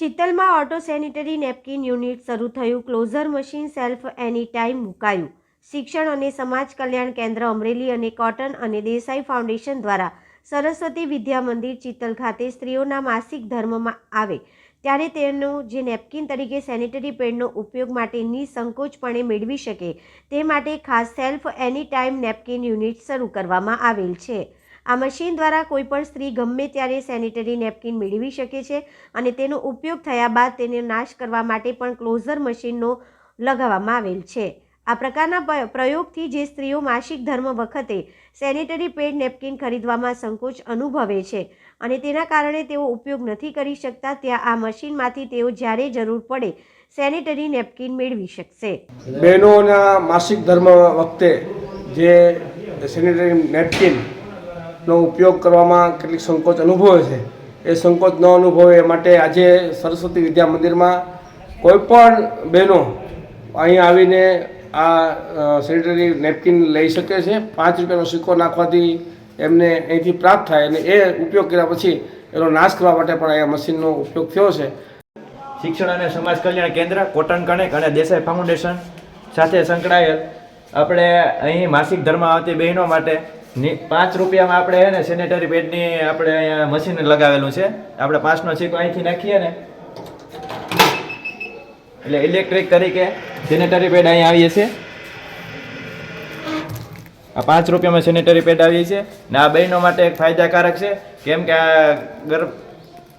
ચિત્તલમાં auto sanitary napkin unit શરૂ થયું. Closure machine self any time મુકાયું. શિક્ષણ અને સમાજ કલ્યાણ કેન્દ્ર અમરેલી અને કોટન અને દેસાઈ ફાઉન્ડેશન દ્વારા સરસ્વતી વિદ્યા મંદિર ચિત્તલ ખાતે સ્ત્રીઓના માસિક ધર્મમાં આવે. ત્યારે તેનો જે નેપકિન તરીકે સેનિટરી પેડનો ઉપયોગ માટે નિસંકોચપણે મેળવી શકે, તે માટે ખાસ self any time napkin unit શરૂ કરવામાં આવેલ છે. આ મશીન દ્વારા કોઈપણ સ્ત્રી ગમે ત્યારે સેનિટરી નેપકિન મેળવી શકે છે અને તેનો ઉપયોગ થયા બાદ તેને નાશ કરવા માટે પણ ક્લોઝર મશીનનો લગાવવામાં આવેલ છે. આ પ્રકારના પ્રયોગથી જે સ્ત્રીઓ માસિક ધર્મ વખતે સેનિટરી પેડ નેપકિન ખરીદવામાં સંકોચ અનુભવે છે અને તેના કારણે તેઓ ઉપયોગ નથી કરી શકતા, ત્યાં આ મશીનમાંથી તેઓ જ્યારે જરૂર પડે સેનિટરી નેપકિન મેળવી શકશે. બહેનોના માસિક ધર્મ વખતે જે સેનિટરી નેપકિનનો ઉપયોગ કરવામાં કેટલીક સંકોચ અનુભવે છે. એ સંકોચ ન અનુભવે એ માટે આજે સરસ્વતી વિદ્યા મંદિરમાં કોઈ પણ બહેનો અહીં આવીને આ સેનિટરી નેપકિન લઈ શકે છે. પાંચ રૂપિયાનો સિક્કો નાખવાથી એમને અહીંથી પ્રાપ્ત થાય અને એ ઉપયોગ કર્યા પછી એનો નાશ કરવા માટે પણ અહીંયા મશીનનો ઉપયોગ થયો છે. શિક્ષણ અને સમાજ કલ્યાણ કેન્દ્ર, કોટન કનેક્ટ અને દેસાઈ ફાઉન્ડેશન સાથે સંકળાયેલ આપણે અહીં માસિક ધર્મ આવતી બહેનો માટે પાંચ રૂપિયામાં આપણે હે ને સેનેટરી પેડની આપણે અહીંયા મશીન લગાવેલું છે. આપણે પાંચનો છીકો અહીંથી નાખીએ ને. એટલે ઇલેક્ટ્રિક તરીકે સેનેટરી પેડ અહીં આવીએ છીએ. આ પાંચ રૂપિયામાં સેનેટરી પેડ આવીએ છે ને આ બહેનો માટે એક ફાયદાકારક છે. કેમ કે આ ગર્ભ